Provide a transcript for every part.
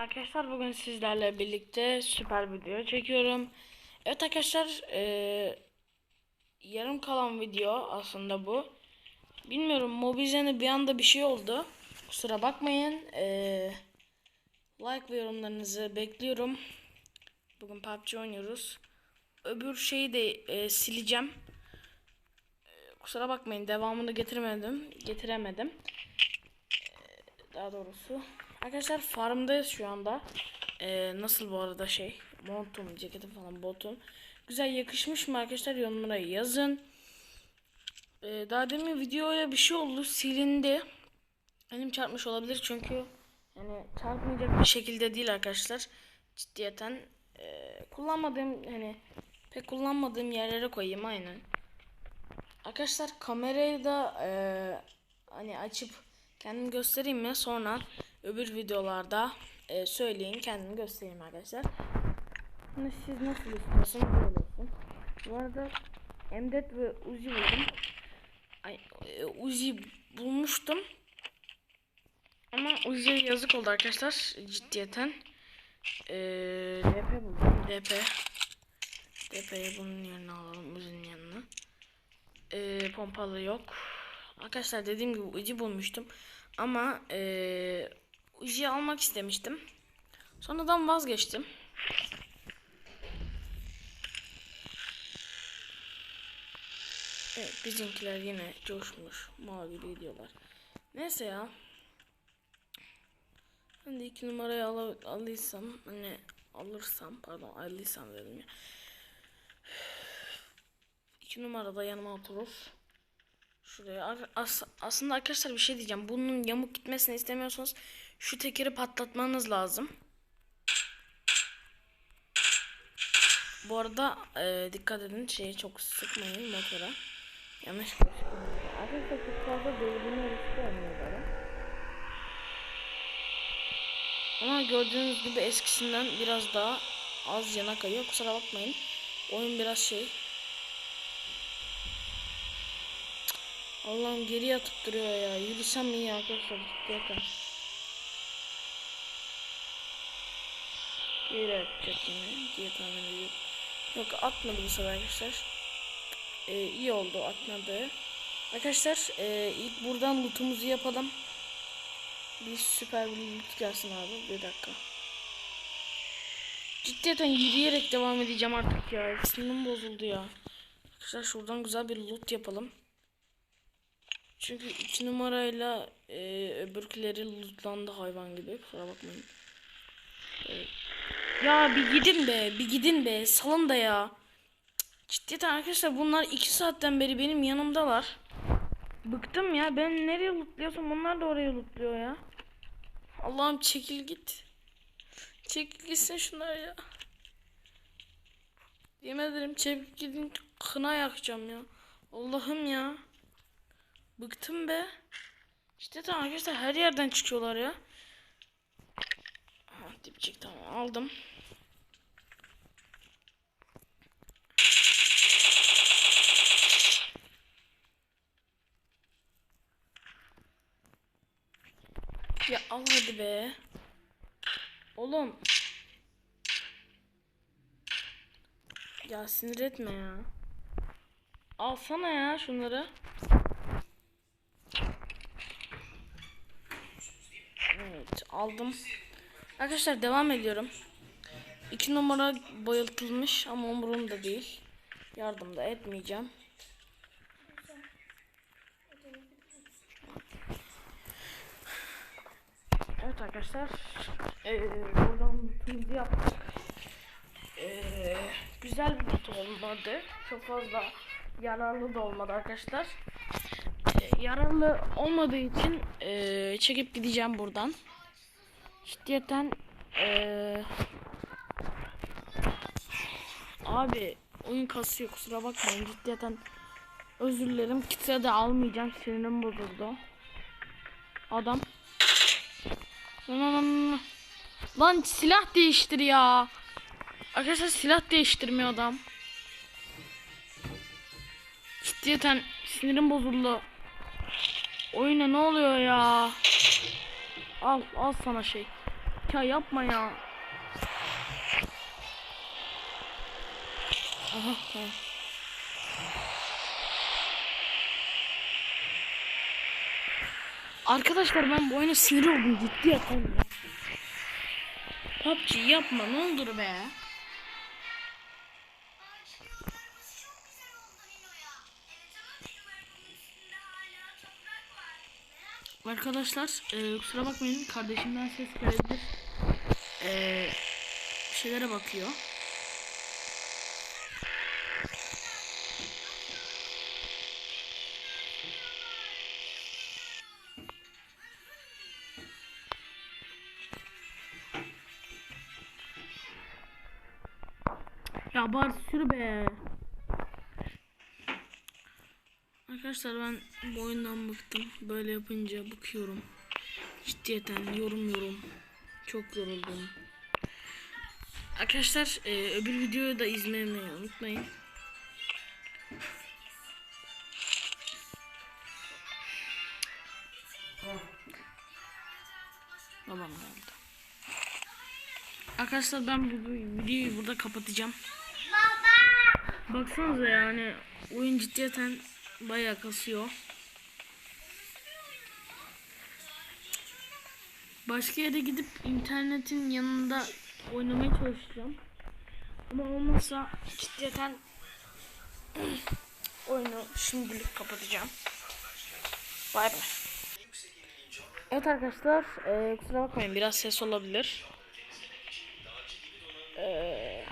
Arkadaşlar bugün sizlerle birlikte süper video çekiyorum. Evet arkadaşlar eee, yarım kalan video aslında bu. Bilmiyorum Mobizen'e bir anda bir şey oldu. Kusura bakmayın. Eee, like ve yorumlarınızı bekliyorum. Bugün PUBG oynuyoruz. Öbür şeyi de eee, sileceğim. Eee, kusura bakmayın devamını getiremedim. Getiremedim daha doğrusu. Arkadaşlar farmdayız şu anda. Ee, nasıl bu arada şey montum, ceketim falan botum. Güzel yakışmış mı arkadaşlar yorumlara yazın. Ee, daha demin videoya bir şey oldu silindi. Elim çarpmış olabilir çünkü yani çarpmayacak bir şekilde değil arkadaşlar. Ciddiyeten ee, kullanmadığım hani pek kullanmadığım yerlere koyayım aynen. Arkadaşlar kamerayı da eee, hani açıp kendimi göstereyim mi? Sonra öbür videolarda eee, söyleyin kendimi göstereyim arkadaşlar. Şimdi siz nasıl istiyorsanız böyle olsun. Bu arada M4 ve Uzi buldum. Ay, eee, Uzi bulmuştum. Ama Uzi'ye yazık oldu arkadaşlar ciddiyeten. Eee DP buldum. DP. DP'yi bunun yerine alalım Uzi'nin yanına. Ee, pompalı yok. Arkadaşlar dediğim gibi Uzi bulmuştum. Ama ee, Uzi'yi almak istemiştim. Sonradan vazgeçtim. Evet bizimkiler yine coşmuş. Mavi gidiyorlar. Neyse ya. Ben de iki numarayı al alırsam hani alırsam pardon alırsam dedim ya. İki numarada yanıma oturur. Şuraya as- aslında arkadaşlar bir şey diyeceğim. Bunun yamuk gitmesini istemiyorsanız şu tekeri patlatmanız lazım. Bu arada e, dikkat edin şeye çok sıkmayın motora. Yanlış Arkadaşlar çok fazla devrilme riski. Ama gördüğünüz gibi eskisinden biraz daha az yana kayıyor. Kusura bakmayın. Oyun biraz şey Allah'ım geri atıp duruyor ya. Yürüsem iyi arkadaşlar ciddiyeten. Geri atacak yine diye tahmin ediyorum. Yok atmadı bu sefer arkadaşlar. Ee, iyi oldu atmadı. Arkadaşlar e, ilk buradan lootumuzu yapalım. Bir süper bir loot gelsin abi. Bir dakika. Ciddiyeten yürüyerek devam edeceğim artık ya. Sinirim bozuldu ya. Arkadaşlar şuradan güzel bir loot yapalım. Çünkü iki numarayla e, öbürküleri lootlandı hayvan gibi. Kusura bakmayın. Evet. Ya bir gidin be. Bir gidin be. Salın da ya. Ciddiyeten arkadaşlar bunlar iki saatten beri benim yanımdalar. Bıktım ya. Ben nereye lootluyorsam onlar da oraya lootluyor ya. Allah'ım çekil git. Çekil gitsin şunlar ya. Yemin ederim çekil gidin kına yakacağım ya. Allah'ım ya. Bıktım be. İşte tamam arkadaşlar her yerden çıkıyorlar ya. Ha, dipçik tamam aldım. Ya al hadi be. Oğlum. Ya sinir etme ya. Alsana ya şunları. Evet aldım. Arkadaşlar devam ediyorum. İki numara bayıltılmış ama umurumda değil. Yardım da etmeyeceğim. Evet arkadaşlar. Ee, buradan lootumuzu yaptık. Ee, güzel bir loot olmadı. Çok fazla yararlı da olmadı arkadaşlar. Ee, yararlı olmadığı için ee, çekip gideceğim buradan. Ciddiyeten ee, abi oyun kasıyor kusura bakmayın ciddiyeten özür dilerim kitle de almayacağım sinirim bozuldu. Adam. Lan silah değiştir ya. Arkadaşlar silah değiştirmiyor adam. Ciddiyeten sinirim bozuldu. Oyuna ne oluyor ya? Al al sana şey. Ya yapma ya. Tamam. Arkadaşlar ben bu oyuna sinir oldum ciddi yapalım ya. PUBG yapma ne olur be. Arkadaşlar e, kusura bakmayın kardeşimden ses gelebilir. E, bir şeylere bakıyor. Ya bari sür be. Arkadaşlar ben bu oyundan bıktım. Böyle yapınca bıkıyorum. Ciddiyeten yorumuyorum. Çok yoruldum. Arkadaşlar e, öbür videoyu da izlemeyi unutmayın. Babam geldi. Arkadaşlar ben bu videoyu burada kapatacağım. Baksanıza yani oyun ciddiyeten bayağı kasıyor. Başka yere gidip internetin yanında oynamaya çalışacağım. Ama olmazsa ciddiyeten oyunu şimdilik kapatacağım. Bay bay. Evet arkadaşlar e, kusura bakmayın biraz ses olabilir. Eee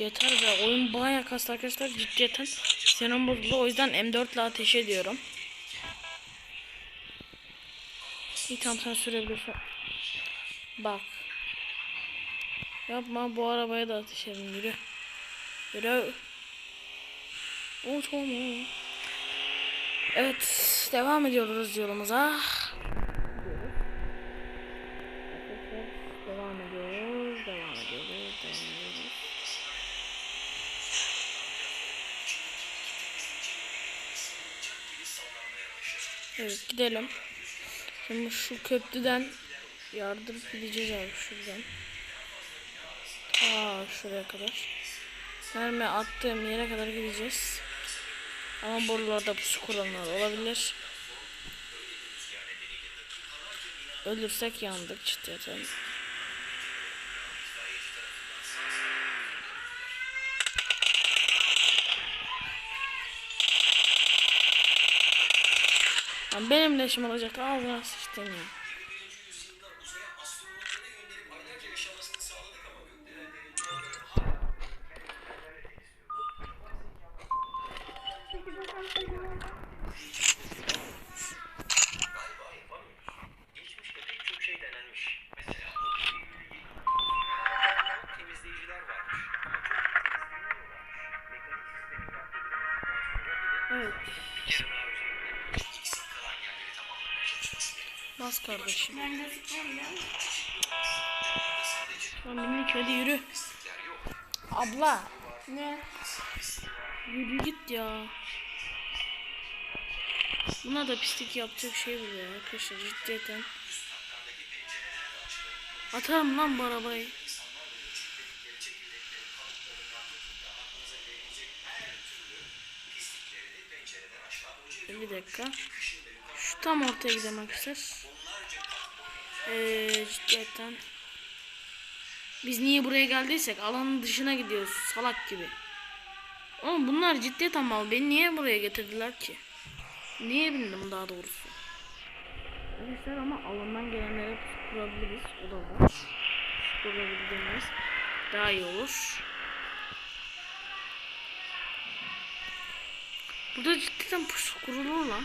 Yeter be oyun bayağı kastı arkadaşlar ciddiyeten Sinirim bozuldu o yüzden M4 ile ateş ediyorum İyi tamam sen sürebilirsin. Bak. Yapma bu arabaya da ateş edin yürü. Yürü. Uçma Evet devam ediyoruz yolumuza. Devam ediyoruz devam ediyoruz devam ediyoruz. Evet gidelim. Şimdi şu köprüden yardırıp gideceğiz abi şuradan. Aa şuraya kadar. Mermi attığım yere kadar gideceğiz. Ama buralarda pusu kuranlar olabilir. Ölürsek yandık cidden. Lan benim leşim olacak ağzına sıçtın ya. Geçmişte kardeşim. Ben gözükmüyorum ya. Lan minik hadi yürü. Abla. Ne? Yürü git ya. Buna da pislik yapacak şey buluyor arkadaşlar ciddiyeten. Atarım lan bu arabayı. Bir dakika. Şu tam ortaya gidelim arkadaşlar. Ee, ciddiyetten. Biz niye buraya geldiysek alanın dışına gidiyoruz salak gibi. Oğlum bunlar ciddiyeten mal. Beni niye buraya getirdiler ki? Niye bindim daha doğrusu? Arkadaşlar ama alandan gelenlere kurabiliriz. O da var. Kurabildiğimiz daha iyi olur. Burada cidden pusu kurulur lan.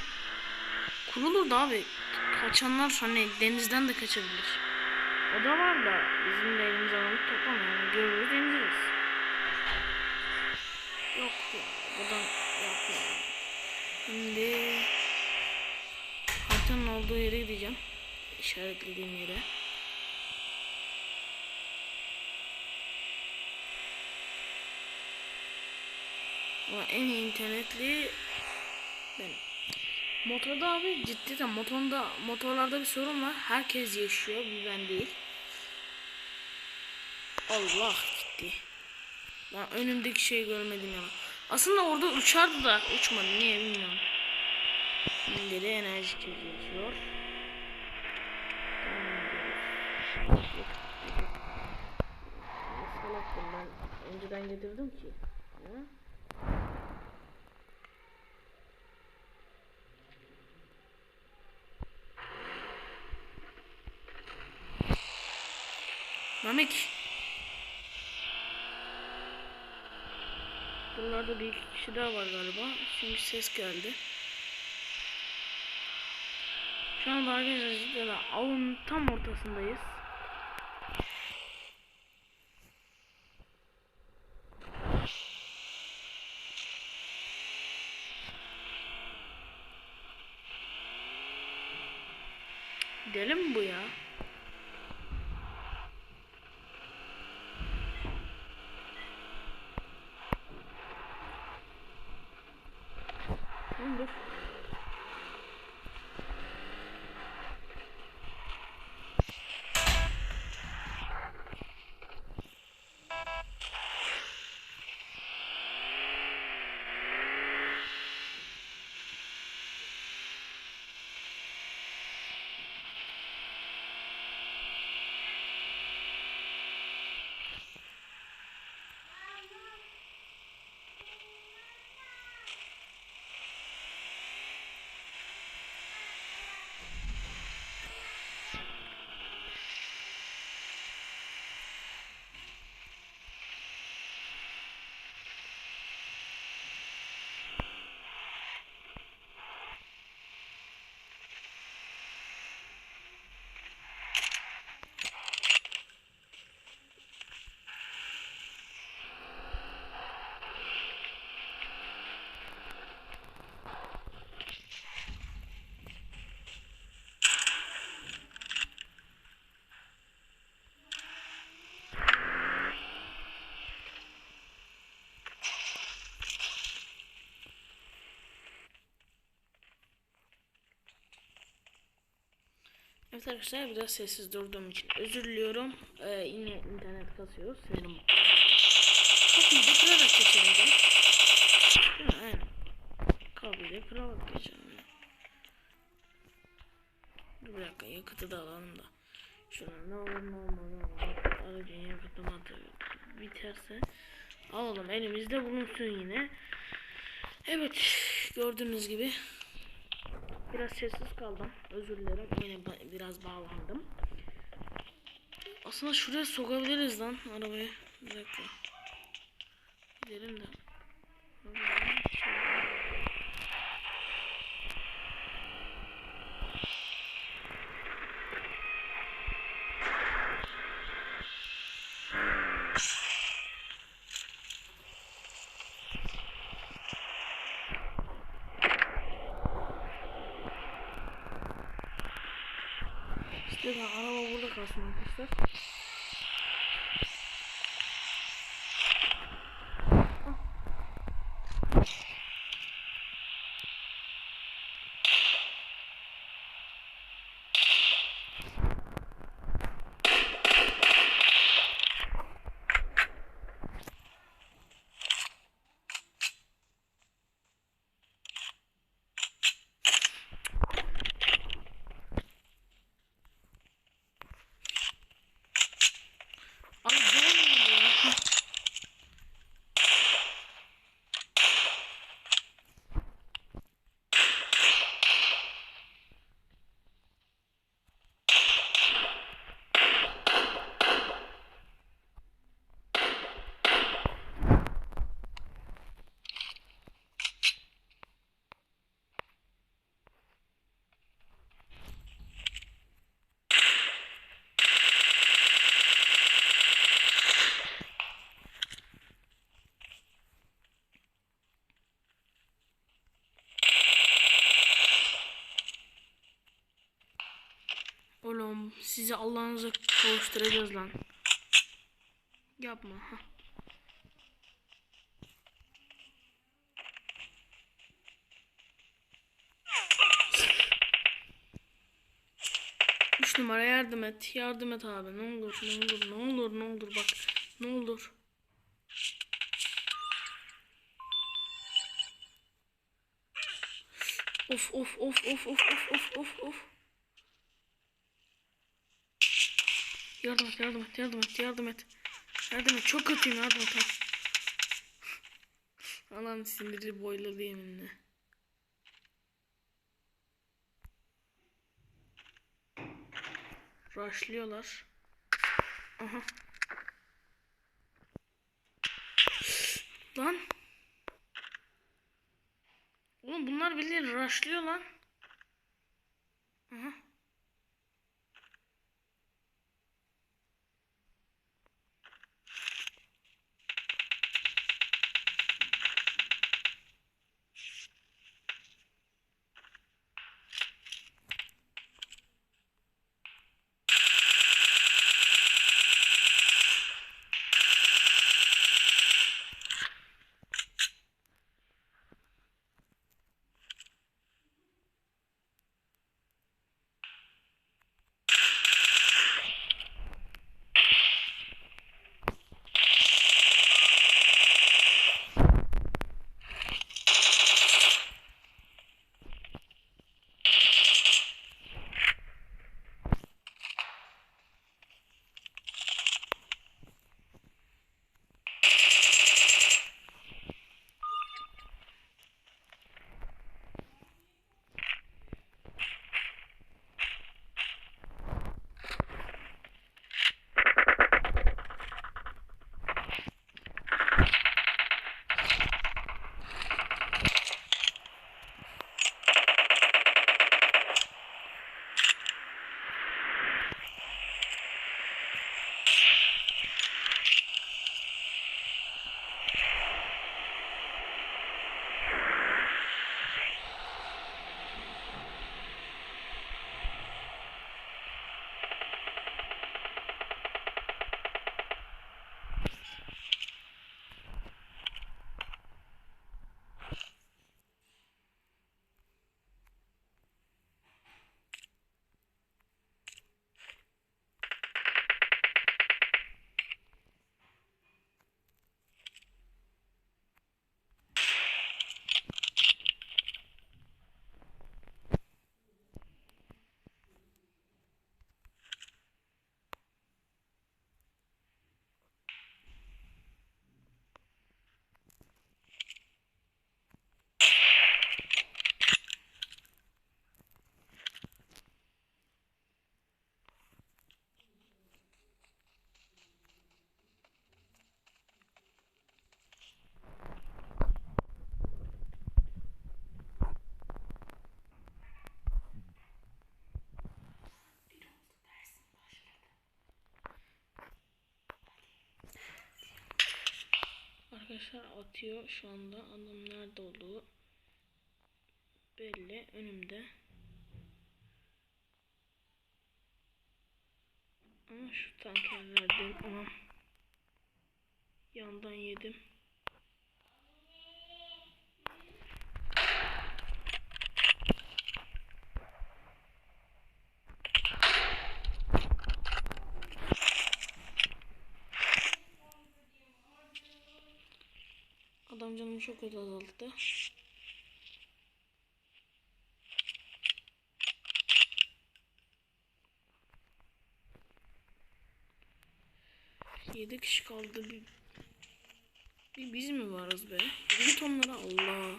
Kurulur da abi. Kaçanlar hani denizden de kaçabilir. O da var da bizim de elimize alıp toplam yani görürüz deniziriz. Yok ya buradan yapmayalım. Şimdi haritanın olduğu yere gideceğim. İşaretlediğim yere. Ama en iyi internetli benim. Motorda abi cidden motorda motorlarda bir sorun var. Herkes yaşıyor, bir ben değil. Allah gitti. Ben önümdeki şeyi görmedim ya. Aslında orada uçardı da uçmadı. Niye bilmiyorum. Şimdi de enerji çekiyor. Salaktım ben. Önceden getirdim ki. Ha? Mamik. Buralarda bir iki kişi daha var galiba. Şimdi ses geldi. Şu anda arkadaşlar cidden avın tam ortasındayız. Deli mi bu ya? Oğlum dur. Evet arkadaşlar biraz sessiz durduğum için özür diliyorum. Ee, yine internet kasıyor. Senin Kapıyı da kırarak geçelim. de. Değil mi? Aynen. Kapıyı da kırarak geçelim. Dur bir dakika yakıtı da alalım da. Şuna ne olur ne olmaz ne olur. Aracın yakıtı matı biterse alalım elimizde bulunsun yine. Evet gördüğünüz gibi Biraz sessiz kaldım. Özür dilerim. Yine biraz bağlandım. Aslında şuraya sokabiliriz lan arabayı. Bir dakika. Gidelim de. İşte arkadaşlar. sizi Allah'ınıza kavuşturacağız lan. Yapma. Ha. Üç numara yardım et. Yardım et abi. Ne olur ne olur ne olur ne olur bak. Ne olur. Of of of of of of of of of. Yardım et yardım et yardım et yardım et. Yardım et çok kötüyüm yardım et. Anam siniri boyladı yeminle. Rushlıyorlar. Aha. Lan. Oğlum bunlar bildiğin rushlıyor lan. Aha. Arkadaşlar atıyor şu anda. Adam nerede olduğu belli. Önümde. Ama şu tankerlerden ama yandan yedim. Adam canımı çok azalttı. Yedi kişi kaldı. Bir, bir biz mi varız be? Git onlara Allah.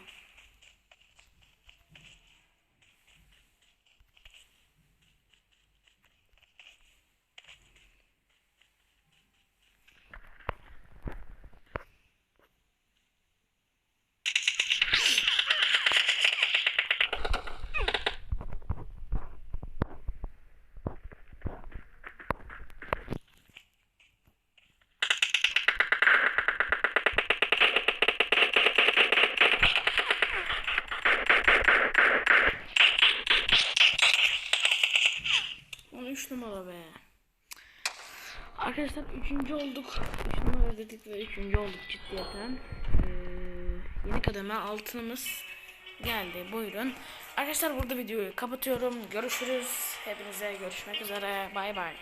Onu 3 numara be. Arkadaşlar üçüncü olduk. 3 numara dedik ve üçüncü olduk ciddiyeten. Ee, yeni kademe altınımız geldi. Buyurun. Arkadaşlar burada videoyu kapatıyorum. Görüşürüz. Hepinize görüşmek üzere. Bay bay.